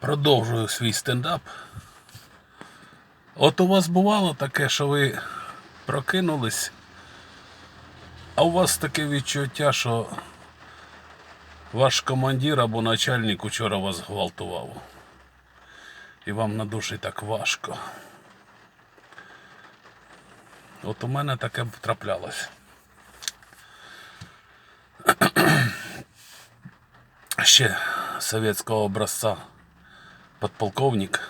Продовжую свій стендап. От у вас бувало таке, що ви прокинулись, а у вас таке відчуття, що ваш командир або начальник учора вас гвалтував. І вам на душі так важко. От у мене таке траплялось. Ще совєтського образця подполковник.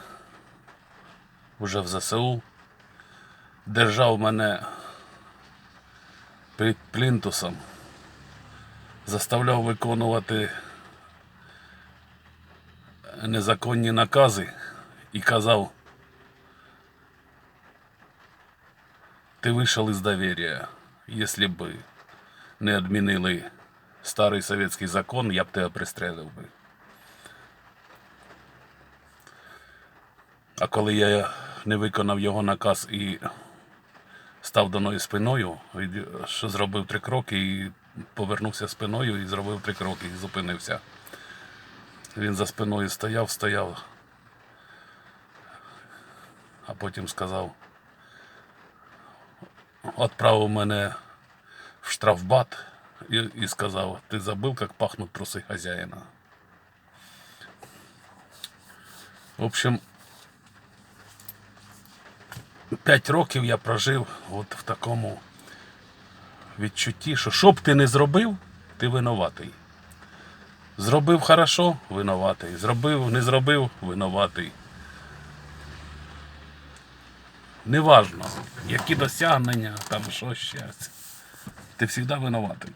Вже в ЗСУ. Держав мене під плінтусом, заставляв виконувати незаконні накази і казав, ти вийшов із довір'я, якщо б не відмінили старий совєтський закон, я б тебе пристрелив би. А коли я не виконав його наказ і став до мною спиною, що зробив три кроки і повернувся спиною і зробив три кроки і зупинився. Він за спиною стояв, стояв, а потім сказав, відправив мене в штрафбат і, і сказав, ти забив, як пахнуть труси хазяїна. В общем, п'ять років я прожив от в такому відчутті, що що б ти не зробив, ти винуватий. Зробив хорошо, винуватий. Зробив, не зробив, винуватий. Неважно, які досягнення, там що ще. Ти завжди винуватий.